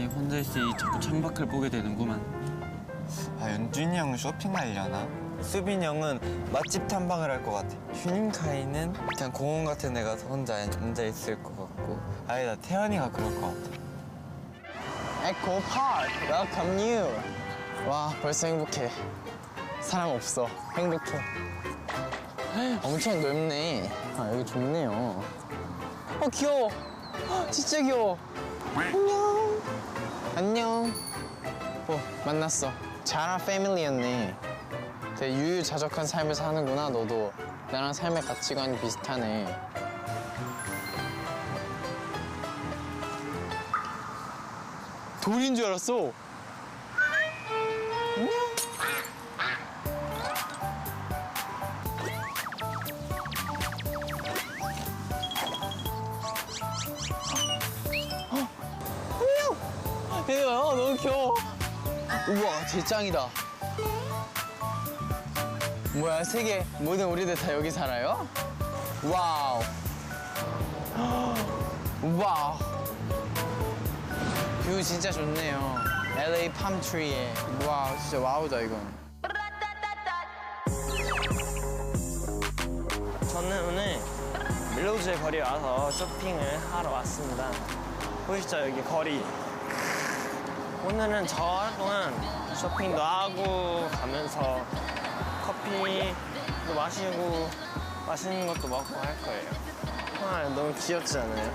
아니 혼자 있으니 자꾸 창밖을 보게 되는구만. 아 연준이 형은 쇼핑하려나? 수빈이 형은 맛집 탐방을 할 것 같아. 휴닝카이는 그냥 공원 같은 데 가서 혼자 앉아 있을 것 같고. 아니다 태연이가 그럴 것 같아. 에코 파크 웰컴 뉴. 와 벌써 행복해. 사람 없어. 행복해. 엄청 넓네. 아 여기 좋네요. 어 귀여워. 헉, 진짜 귀여워. 안녕. 안녕. 어 만났어. 자라 패밀리였네. 되게 유유자적한 삶을 사는구나 너도. 나랑 삶의 가치관이 비슷하네. 돌인 줄 알았어. 안녕. 얘들아, 어, 너무 귀여워. 우와, 제 짱이다. 뭐야, 세계 모든 우리들 다 여기 살아요? 와우. 와우. 뷰 진짜 좋네요. LA 팜트리에. 와 진짜 와우다 이건. 저는 오늘 밀로우즈의 거리에 와서 쇼핑을 하러 왔습니다. 보이시죠 여기 거리. 오늘은 저 동안 쇼핑도 하고 가면서 커피도 마시고 맛있는 것도 먹고 할 거예요. 아 너무 귀엽지 않아요?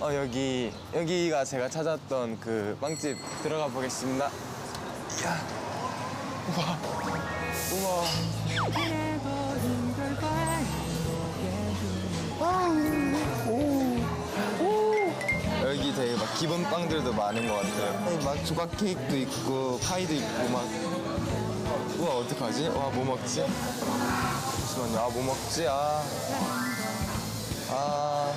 어 여기 여기가 제가 찾았던 그 빵집 들어가 보겠습니다. 야, 우와, 우와. 여 기본 빵들도 많은 것 같아요. 막 조각 케이크도 있고 파이도 있고 막. 우와 어떡하지? 와 뭐 먹지? 잠시만요. 아 뭐 먹지? 아. 아.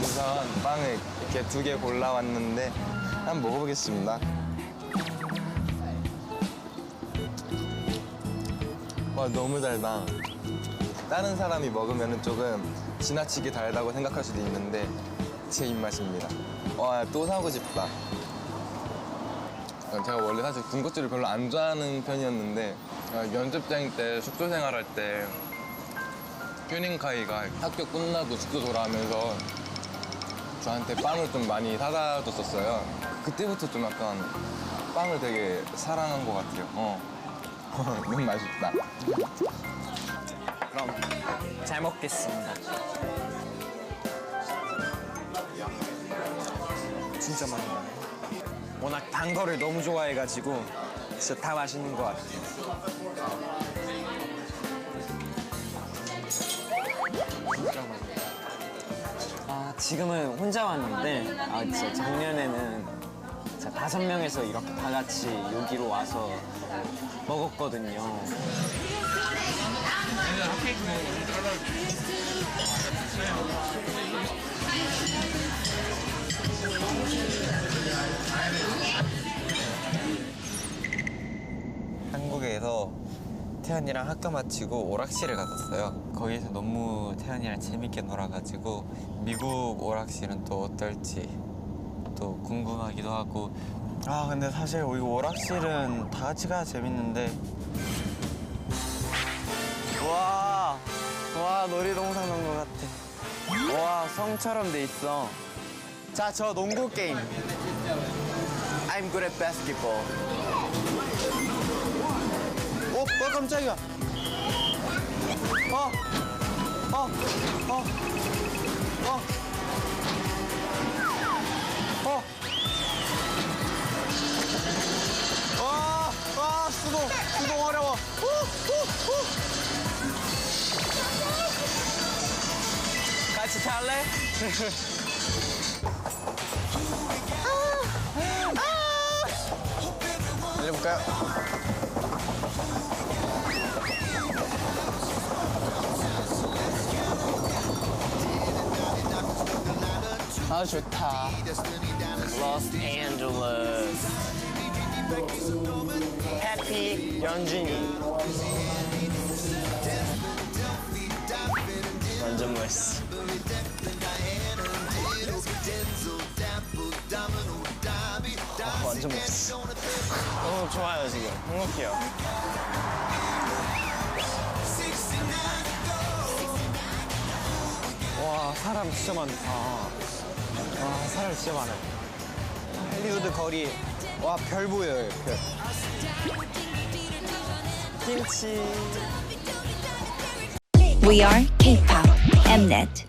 우선 빵을 이렇게 두 개 골라왔는데 한번 먹어보겠습니다. 와 너무 달다. 다른 사람이 먹으면 조금 지나치게 달다고 생각할 수도 있는데 제 입맛입니다. 와 또 사고 싶다. 어, 제가 원래 사실 군것질을 별로 안 좋아하는 편이었는데 어, 연습생 때 숙소 생활할 때 휴닝카이가 학교 끝나고 숙소 돌아오면서 저한테 빵을 좀 많이 사다 줬었어요. 그때부터 좀 약간 빵을 되게 사랑한 것 같아요. 어. 너무 맛있다. 그럼 잘 먹겠습니다. 진짜 맛있네. 워낙 단 거를 너무 좋아해가지고 진짜 다 맛있는 것 같아요. 진짜 맛있다. 아 지금은 혼자 왔는데 아 진짜 작년에는 진짜 다섯 명에서 이렇게 다 같이 여기로 와서 먹었거든요. 태연이랑 학교 마치고 오락실을 갔었어요. 거기서 너무 태연이랑 재밌게 놀아가지고 미국 오락실은 또 어떨지 또 궁금하기도 하고 아 근데 사실 여기 오락실은 다 같이 가야 재밌는데 와, 와 놀이동산 온 것 같아. 와 성처럼 돼 있어. 자 저 농구 게임. I'm good at basketball. 어, 어 깜짝이야. 어, 어, 어, 어, 어. 아, 아, 수동, 수동 어려워. 후, 후, 후. 같이 탈래? 내려볼까요? 아 좋다. 로스앤젤레스. 해피 연준이. 완전 멋있어. 어, 완전 멋있어. 너무 좋아요 지금. 행복해요. 와 사람 진짜 많다. 와 사람 진짜 많아요. 할리우드 거리. 와 별 보여요 별. 김치. We are K-pop Mnet.